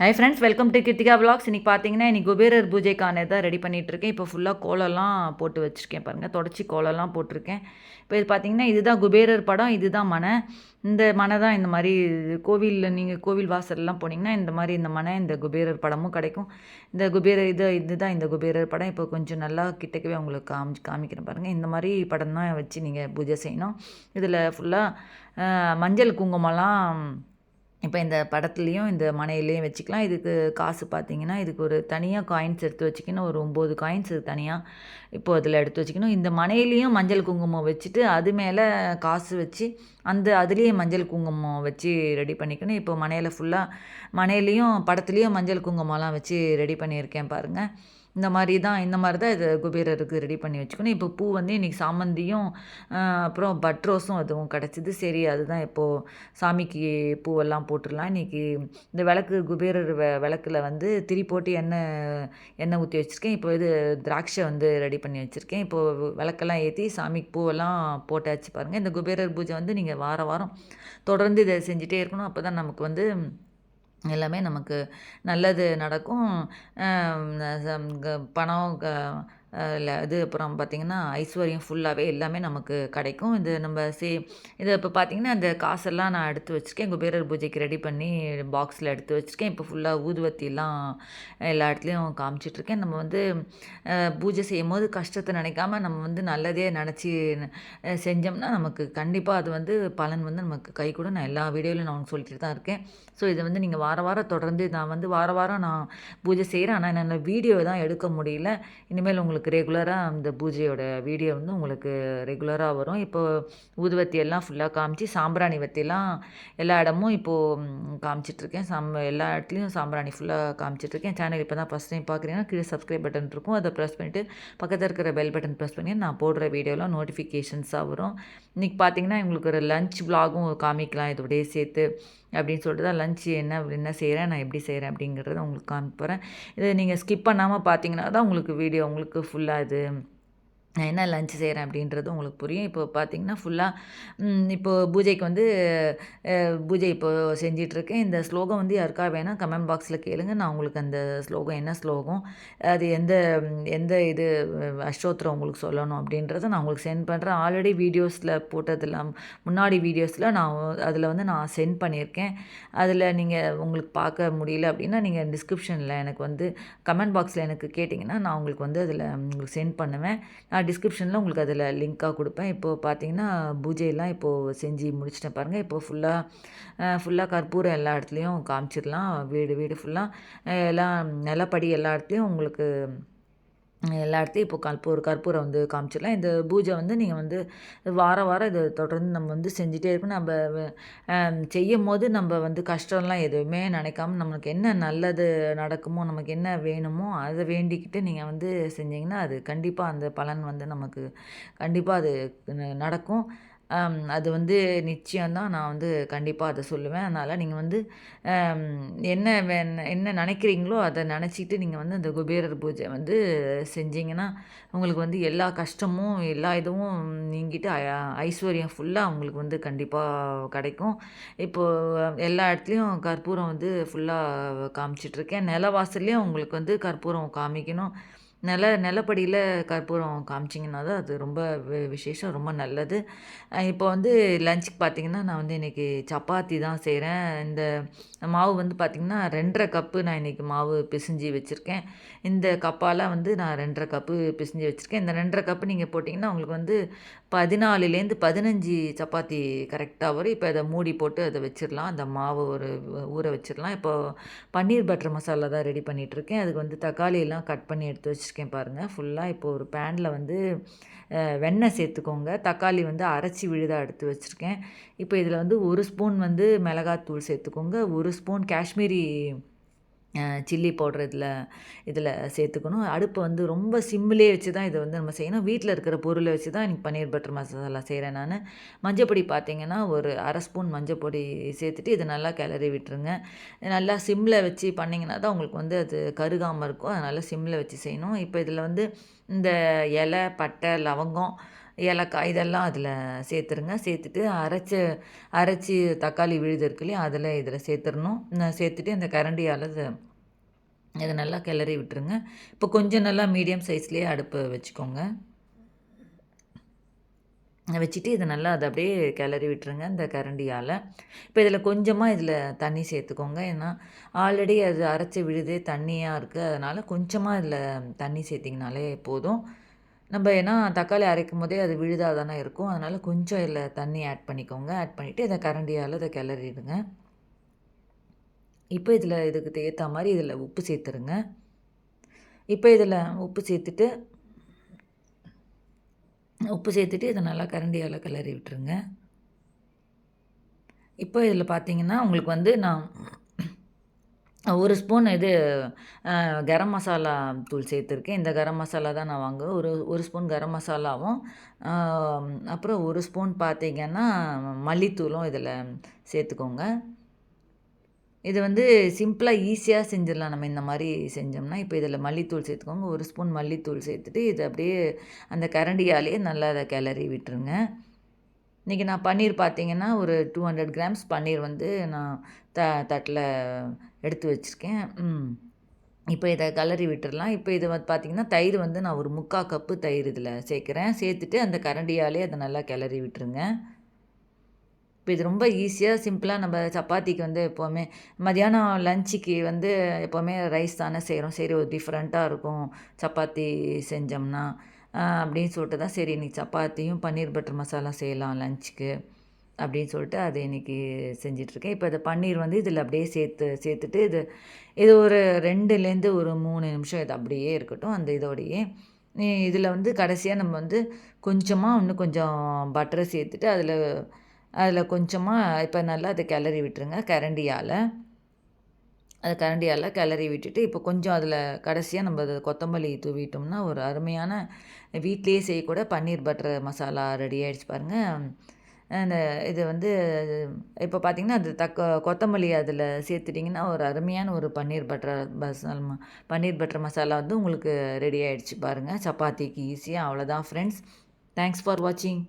Hi friends welcome to Kiruthika blogs இன்றைக்கி பார்த்தீங்கன்னா இன்றைக்கி குபேரர் பூஜைக்கான தான் ரெடி பண்ணிகிட்ருக்கேன் இப்போ ஃபுல்லாக கோலம்லாம் போட்டு வச்சுருக்கேன் பாருங்கள் தொடச்சி கோலம்லாம் போட்டிருக்கேன். இப்போ இது பார்த்தீங்கன்னா இதுதான் குபேரர் படம் இதுதான் மனை. இந்த மனை தான் இந்த மாதிரி கோவிலில் நீங்கள் கோவில் வாசல்லாம் போனீங்கன்னா இந்த மாதிரி இந்த மனை இந்த குபேரர் படமும் கிடைக்கும். இந்த குபேரர் இது இதுதான் இந்த குபேரர் படம். இப்போ கொஞ்சம் நல்லா கிட்டக்கவே உங்களுக்கு காமி காமிக்கிறேன் பாருங்கள் இந்த மாதிரி படம் தான் வச்சு நீங்கள் பூஜை செய்யணும். இதில் ஃபுல்லாக மஞ்சள் குங்குமம்லாம் இப்போ இந்த படத்துலேயும் இந்த மனையிலையும் வச்சுக்கலாம். இதுக்கு காசு பார்த்தீங்கன்னா இதுக்கு ஒரு தனியாக காயின்ஸ் எடுத்து வச்சுக்கணும். ஒரு ஒம்பது காயின்ஸ் தனியாக இப்போது அதில் எடுத்து வச்சுக்கணும். இந்த மனையிலையும் மஞ்சள் குங்குமம் வச்சுட்டு அது மேலே காசு வச்சு அந்த அதுலேயே மஞ்சள் குங்குமம் வச்சு ரெடி பண்ணிக்கணும். இப்போ மனையில் ஃபுல்லாக மனையிலையும் படத்துலேயும் மஞ்சள் குங்குமம்லாம் வச்சு ரெடி பண்ணியிருக்கேன் பாருங்கள் இந்த மாதிரி தான் இந்த மாதிரி தான் இது குபேரருக்கு ரெடி பண்ணி வச்சுக்கணும். இப்போ பூ வந்து இன்றைக்கி சாமந்தியும் அப்புறம் பட்ரோஸும் அதுவும் கிடச்சிது. சரி அதுதான் இப்போது சாமிக்கு பூவெல்லாம் போட்டுடலாம். இன்றைக்கி இந்த விளக்கு குபேரர் வெ விளக்கில் வந்து திரி போட்டு எண்ணெய் எண்ணெய் ஊற்றி வச்சுருக்கேன். இப்போ இது திராட்சை வந்து ரெடி பண்ணி வச்சுருக்கேன். இப்போது விளக்கெல்லாம் ஏற்றி சாமிக்கு பூவெல்லாம் போட்டாச்சு பாருங்கள் இந்த குபேரர் பூஜை வந்து நீங்கள் வார வாரம் தொடர்ந்து இதை செஞ்சுட்டே இருக்கணும். அப்போ தான் நமக்கு வந்து எல்லாமே நமக்கு நல்லது நடக்கும். பணம் க இது அப்புறம் பார்த்திங்கன்னா ஐஸ்வர்யம் ஃபுல்லாகவே எல்லாமே நமக்கு கிடைக்கும். இது நம்ம சே இதை இப்போ பார்த்திங்கன்னா அந்த காசெல்லாம் நான் எடுத்து வச்சுருக்கேன். குபேரர் பூஜைக்கு ரெடி பண்ணி பாக்ஸில் எடுத்து வச்சுருக்கேன். இப்போ ஃபுல்லாக ஊதுவத்திலாம் எல்லா இடத்துலையும் காமிச்சிட்ருக்கேன் நம்ம வந்து பூஜை செய்யும் போது கஷ்டத்தை நினைக்காம நம்ம வந்து நல்லதே நினச்சி செஞ்சோம்னா நமக்கு கண்டிப்பாக அது வந்து பலன் வந்து நமக்கு கை கூட நான் எல்லா வீடியோவிலும் நான் சொல்லிட்டு தான் இருக்கேன். ஸோ இதை வந்து நீங்கள் வார வாரம் தொடர்ந்து நான் வந்து வார வாரம் நான் பூஜை செய்கிறேன் ஆனால் என்னால் வீடியோ தான் எடுக்க முடியல. இனிமேல் உங்களுக்கு உங்களுக்கு ரெகுலராக அந்த பூஜையோட வீடியோ வந்து உங்களுக்கு ரெகுலராக வரும். இப்போது ஊதுவத்தி எல்லாம் ஃபுல்லாக காமிச்சு சாம்பிராணி வத்திலாம் எல்லா இடமும் இப்போது காமிச்சிட்ருக்கேன் சாம் எல்லா இடத்துலையும் சாம்பிராணி ஃபுல்லாக காமிச்சிட்ருக்கேன் சேனல் இப்போ தான் ஃபஸ்ட் டைம் பார்க்குறீங்கன்னா கீழே சப்ஸ்கிரைப் பட்டன் இருக்கும். அதை ப்ரெஸ் பண்ணிவிட்டு பக்கத்தில் இருக்கிற பெல் பட்டன் ப்ரெஸ் பண்ணி நான் போடுற வீடியோலாம் நோட்டிஃபிகேஷன்ஸாக வரும். இன்றைக்கி பார்த்தீங்கன்னா எங்களுக்கு ஒரு லஞ்ச் வ்ளாகும் காமிக்கலாம். இதோடய சேர்த்து அப்படின்னு சொல்லிட்டு தான் லஞ்ச் என்ன என்ன செய்கிறேன் நான் எப்படி செய்கிறேன் அப்படிங்கிறத உங்களுக்கு காமிப்பறேன். இதை நீங்கள் ஸ்கிப் பண்ணாமல் பார்த்தீங்கன்னா தான் உங்களுக்கு வீடியோ உங்களுக்கு ஃபுல்லாக இது நான் என்ன லஞ்ச் செய்கிறேன் அப்படின்றது உங்களுக்கு புரியும். இப்போ பார்த்தீங்கன்னா ஃபுல்லாக இப்போது பூஜைக்கு வந்து பூஜை இப்போது செஞ்சிட்ருக்கேன். இந்த ஸ்லோகம் வந்து யாருக்கா வேணால் கமெண்ட் பாக்ஸில் கேளுங்க. நான் உங்களுக்கு அந்த ஸ்லோகம் என்ன ஸ்லோகம் அது எந்த எந்த இது அஷ்டோத்திரம் உங்களுக்கு சொல்லணும் அப்படின்றத நான் உங்களுக்கு சென்ட் பண்ணுறேன் ஆல்ரெடி வீடியோஸில் போட்டதில் முன்னாடி வீடியோஸில் நான் அதில் வந்து நான் சென்ட் பண்ணியிருக்கேன். அதில் நீங்கள் உங்களுக்கு பார்க்க முடியல அப்படின்னா நீங்கள் டிஸ்கிரிப்ஷனில் எனக்கு வந்து கமெண்ட் பாக்ஸில் எனக்கு கேட்டிங்கன்னா நான் உங்களுக்கு வந்து அதில் உங்களுக்கு சென்ட் பண்ணுவேன். நான் டிஸ்கிரிப்ஷனில் உங்களுக்கு அதில் லிங்க்காக கொடுப்பேன். இப்போது பார்த்தீங்கன்னா பூஜையெல்லாம் இப்போது செஞ்சு முடிச்சிட்டேன் பாருங்கள் இப்போது ஃபுல்லாக ஃபுல்லாக கற்பூரம் எல்லா இடத்துலையும் காமிச்சிடலாம். வீடு வீடு ஃபுல்லாக எல்லாம் நிலப்படி எல்லா இடத்துலையும் உங்களுக்கு எல்லா இடத்தையும் இப்போ கற்பூர் கற்பூரம் வந்து காமிச்சிடலாம். இந்த பூஜை வந்து நீங்கள் வந்து வாரம் வாரம் இதை தொடர்ந்து நம்ம வந்து செஞ்சுட்டே இருக்கணும். நம்ம செய்யும் போது நம்ம வந்து கஷ்டம்லாம் எதுவுமே நினைக்காம நம்மளுக்கு என்ன நல்லது நடக்குமோ நமக்கு என்ன வேணுமோ அதை வேண்டிக்கிட்டு நீங்கள் வந்து செஞ்சிங்கன்னா அது கண்டிப்பாக அந்த பலன் வந்து நமக்கு கண்டிப்பாக அது நடக்கும். அது வந்து நிச்சயம்தான் நான் வந்து கண்டிப்பாக அதை சொல்லுவேன். அதனால் நீங்கள் வந்து என்ன என்ன நினைக்கிறீங்களோ அதை நினச்சிட்டு நீங்கள் வந்து அந்த குபேரர் பூஜை வந்து செஞ்சீங்கன்னா உங்களுக்கு வந்து எல்லா கஷ்டமும் எல்லா இதுவும் நீங்கிட்டு ஐஸ்வர்யம் ஃபுல்லாக உங்களுக்கு வந்து கண்டிப்பாக கிடைக்கும். இப்போது எல்லா இடத்துலையும் கற்பூரம் வந்து ஃபுல்லாக காமிச்சிட்ருக்கேன் நில வாசல்லையும் உங்களுக்கு வந்து கற்பூரம் காமிக்கணும். நில நிலப்படியில் கற்பூரம் காமிச்சிங்கன்னா தான் அது ரொம்ப விசேஷம் ரொம்ப நல்லது. இப்போ வந்து லஞ்சுக்கு பார்த்திங்கன்னா நான் வந்து இன்றைக்கி சப்பாத்தி தான் செய்கிறேன் இந்த மாவு வந்து பார்த்திங்கன்னா ரெண்டரை கப்பு நான் இன்றைக்கி மாவு பிசிஞ்சு வச்சுருக்கேன். இந்த கப்பால் வந்து நான் ரெண்டரை கப்பு பிசிஞ்சு வச்சுருக்கேன். இந்த ரெண்டரை கப்பு நீங்கள் போட்டிங்கன்னா உங்களுக்கு வந்து பதினாலுலேருந்து பதினஞ்சு சப்பாத்தி கரெக்டாக வரும். இப்போ அதை மூடி போட்டு அதை வச்சிடலாம் அந்த மாவு ஒரு ஊற வச்சிடலாம் இப்போ பன்னீர் பட்டர் மசாலா தான் ரெடி பண்ணிகிட்ருக்கேன் அதுக்கு வந்து தக்காளியெல்லாம் கட் பண்ணி எடுத்து வச்சுருக்கேன் பாருங்கள் ஃபுல்லாக இப்போ ஒரு பேனில் வந்து வெண்ணெய் சேர்த்துக்கோங்க. தக்காளி வந்து அரைச்சி விழுதாக எடுத்து வச்சுருக்கேன். இப்போ இதில் வந்து ஒரு ஸ்பூன் வந்து மிளகாத்தூள் சேர்த்துக்கோங்க. ஒரு ஸ்பூன் காஷ்மீரி சில்லி பவுடர் இதில் இதில் சேர்த்துக்கணும். அடுப்பை வந்து ரொம்ப சிம்மிலே வச்சு தான் இதை வந்து நம்ம செய்யணும். வீட்டில் இருக்கிற பொருளை வச்சு தான் எனக்கு பன்னீர் பட்டர் மசாலா செய்கிறேன் நான். மஞ்சப்பொடி பார்த்திங்கன்னா ஒரு அரை ஸ்பூன் மஞ்சப்பொடி சேர்த்துட்டு இதை நல்லா கிளறி விட்டுருங்க. நல்லா சிம்மில் வச்சு பண்ணிங்கன்னா தான் உங்களுக்கு வந்து அது கருகாமல் இருக்கும். அதனால் சிம்மில் வச்சு செய்யணும். இப்போ இதில் வந்து இந்த இலை பட்டை லவங்கம் ஏலக்காய் இதெல்லாம் அதில் சேர்த்துருங்க. சேர்த்துட்டு அரைச்ச அரைச்சி தக்காளி விழுது இருக்கு இல்லையா அதில் இதில் சேர்த்துடணும். சேர்த்துட்டு அந்த கரண்டியால் இதை நல்லா கிளறி விட்டுருங்க. இப்போ கொஞ்சம் நல்லா மீடியம் சைஸ்லேயே அடுப்பு வச்சுக்கோங்க. வச்சுட்டு இதை நல்லா அதை அப்படியே கிளறி விட்டுருங்க இந்த கரண்டியால். இப்போ இதில் கொஞ்சமாக இதில் தண்ணி சேர்த்துக்கோங்க. ஏன்னா ஆல்ரெடி அது அரைச்சி விழுதே தண்ணியாக இருக்குது. அதனால் கொஞ்சமாக இதில் தண்ணி சேர்த்திங்கனாலே போதும். நம்ம ஏன்னா தக்காளி அரைக்கும் போதே அது விழுதாக தானே இருக்கும். அதனால் கொஞ்சம் இதில் தண்ணி ஆட் பண்ணிக்கோங்க. ஆட் பண்ணிவிட்டு இதை கரண்டியால் இதை கிளறிடுங்க. இப்போ இதில் இதுக்கு ஏற்ற மாதிரி இதில் உப்பு சேர்த்துருங்க. இப்போ இதில் உப்பு சேர்த்துட்டு உப்பு சேர்த்துட்டு இதை நல்லா கரண்டியால் கிளறி விட்டுருங்க. இப்போ இதில் பார்த்தீங்கன்னா உங்களுக்கு வந்து நான் ஒரு ஸ்பூன் இது கரம் மசாலா தூள் சேர்த்துருக்கேன். இந்த கரம் மசாலா தான் நான் வாங்குவேன். ஒரு ஒரு ஸ்பூன் கரம் மசாலாவும் அப்புறம் ஒரு ஸ்பூன் பார்த்தீங்கன்னா மல்லித்தூளும் இதில் சேர்த்துக்கோங்க. இது வந்து சிம்பிளாக ஈஸியாக செஞ்சிடலாம். நம்ம இந்த மாதிரி செஞ்சோம்னா இப்போ இதில் மல்லித்தூள் சேர்த்துக்கோங்க. ஒரு ஸ்பூன் மல்லித்தூள் சேர்த்துட்டு இது அப்படியே அந்த கரண்டியாலேயே நல்லா அதை கிளறி விட்டுருங்க. இன்றைக்கி நான் பன்னீர் பார்த்தீங்கன்னா ஒரு டூ ஹண்ட்ரட் கிராம்ஸ் பன்னீர் வந்து நான் த தட்டில் எடுத்து வச்சுருக்கேன். இப்போ இதை கலரி விட்டுடலாம் இப்போ இது வந்து பார்த்திங்கன்னா தயிர் வந்து நான் ஒரு முக்கால் கப்பு தயிர் இதில் சேர்க்குறேன். சேர்த்துட்டு அந்த கரண்டியாலே அதை நல்லா கிளறி விட்டுருங்க. இப்போ இது ரொம்ப ஈஸியாக சிம்பிளாக நம்ம சப்பாத்திக்கு வந்து எப்போவுமே மதியானம் லஞ்சுக்கு வந்து எப்போவுமே ரைஸ் தானே செய்கிறோம் சரி ஒரு டிஃப்ரெண்ட்டாக இருக்கும். சப்பாத்தி செஞ்சோம்னா அப்படின்னு சொல்லிட்டு தான் சரி இன்றைக்கி சப்பாத்தியும் பன்னீர் பட்டர் மசாலா செய்யலாம் லஞ்சுக்கு அப்படின்னு சொல்லிட்டு அதை இன்றைக்கி செஞ்சிட்ருக்கேன் இப்போ இந்த பன்னீர் வந்து இதில் அப்படியே சேர்த்து சேர்த்துட்டு இது இது ஒரு ரெண்டுலேருந்து ஒரு மூணு நிமிஷம் இது அப்படியே இருக்கட்டும். அந்த இதோடையே இதில் வந்து கடைசியாக நம்ம வந்து கொஞ்சமாக இன்னும் கொஞ்சம் பட்டரை சேர்த்துட்டு அதில் அதில் கொஞ்சமாக இப்போ நல்லா அதை கிளறி விட்டுருங்க கரண்டியால். அது கரண்டியால் கிளறி விட்டுட்டு இப்போ கொஞ்சம் அதில் கடைசியாக நம்ம அதை கொத்தமல்லி தூவிட்டோம்னா ஒரு அருமையான வீட்டிலேயே செய்யக்கூட பன்னீர் பட்டர் மசாலா ரெடி ஆகிடுச்சு பாருங்கள் அந்த இது வந்து இப்போ பார்த்திங்கன்னா அது தக்க கொத்தமல்லி அதில் சேர்த்துட்டிங்கன்னா ஒரு அருமையான ஒரு பன்னீர் பட்டர் மசால் பன்னீர் பட்டர் மசாலா வந்து உங்களுக்கு ரெடி ஆகிடுச்சு பாருங்கள் சப்பாத்திக்கு ஈஸியாக அவ்வளோதான் ஃப்ரெண்ட்ஸ் தேங்க்ஸ் ஃபார் வாட்சிங்